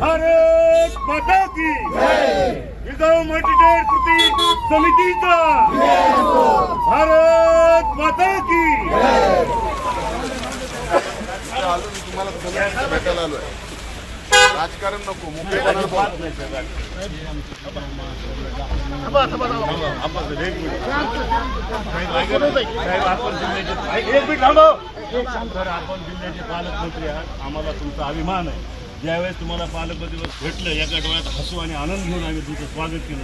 भारत माता की। मल्टीटेड कृती समितीचा। भारत माता की। तुम्हाला भेटायला आलोय. राजकारण नको. तर आपण जिल्ह्याचे पालकमंत्री आहात. आम्हाला तुमचा अभिमान आहे. ज्यावेळेस तुम्हाला पालकमंत्री भेटलं एका डोळ्यात हसू आणि आनंद घेऊन आम्ही तुमचं स्वागत केलं.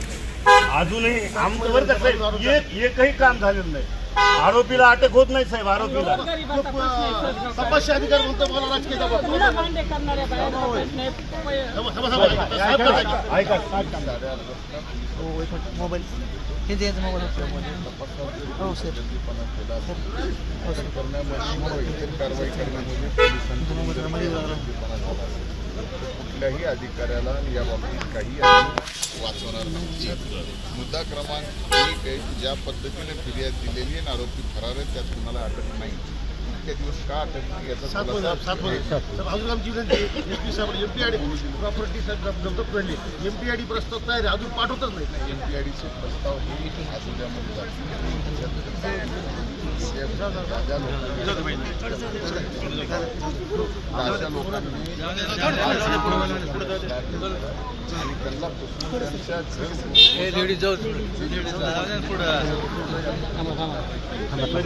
अजूनही आमचं एकही काम झालेलं नाही. आरोपीला अटक होत नाही साहेब आरोपीला. तपासणी अधिकार म्हणतो मला राजकीय काय ऐका मोबाईल. हे द्यायचं मोबाईल हो सर करण्यामध्ये कारवाई करण्यामध्ये कुठल्याही अधिकाऱ्याला या बाबतीत काही वाचवणार नाही. मुद्दा क्रमांक एक आहे ज्या पद्धतीने फिर्याद दिलेली आहे आरोपी फरार आहे त्यात कुणाला अटक नाही. इतके दिवस का अटक नाही याचा अजून आमची विनंती S P Saheb M P I D property पडली आय डी प्रस्ताव तयार अजून पाठवतच नाही एमपीआयडीचे प्रस्ताव हे आज उद्यामध्ये अशा लोकांनी त्यांना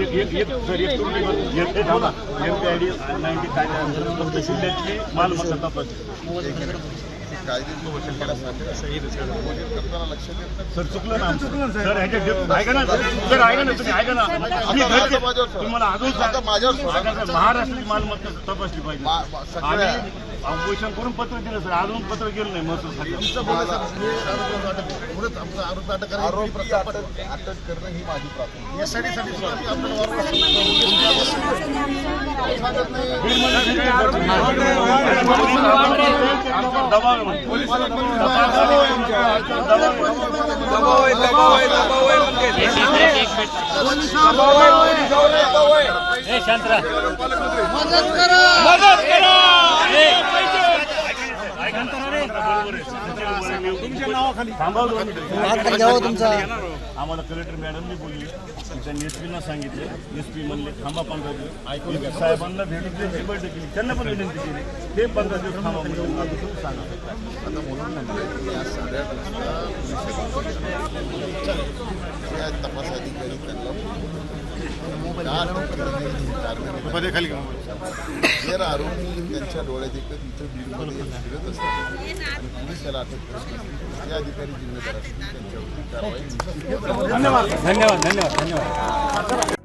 एक- एक- एक- सर, एक त्रुटी बघ. एक- एक थांबा. MPID 90 कायद्याअंतर्गत फक्त जिल्ह्यातली मालमत्ता सर चुकलं ना. सर ऐका ना सर ऐका ना तुम्ही ऐका ना. तुम्हाला अजून सांग- माझ्यावर महाराष्ट्राची मालमत्ता तपासली पाहिजे. ऑपोजिशन करून पत्र दिलं सर. अजून पत्र गेलं नाही महसूल हे अटक करणं ही माझी प्राथमिकता सांगतो. आमचा दबाव आहे म्हणजे. थांबा खाली तुमचा. आम्हाला कलेक्टर मॅडमनी बोलली. त्यांनी एस पीना सांगितलं. एस पी म्हणले थांबा पंधरा दिवस. ऐकून साहेबांना भेटून त्यांची बैठक केली. त्यांना पण विनंती केली. ते पंधरा दिवस थांबा म्हणजे तुम्ही सांगा. आता म्हणून म्हणलं या तपास अधिकारी त्यांना? कारण जर आरोपी त्यांच्या डोळ्यात एकच इथं बीडमध्ये फिरत असतात. आणि पोलीस त्याला अटक करत नसतील ते अधिकारी जिल्ह्यात असतील त्यांच्यावरती कारवाई धन्यवाद धन्यवाद धन्यवाद धन्यवाद.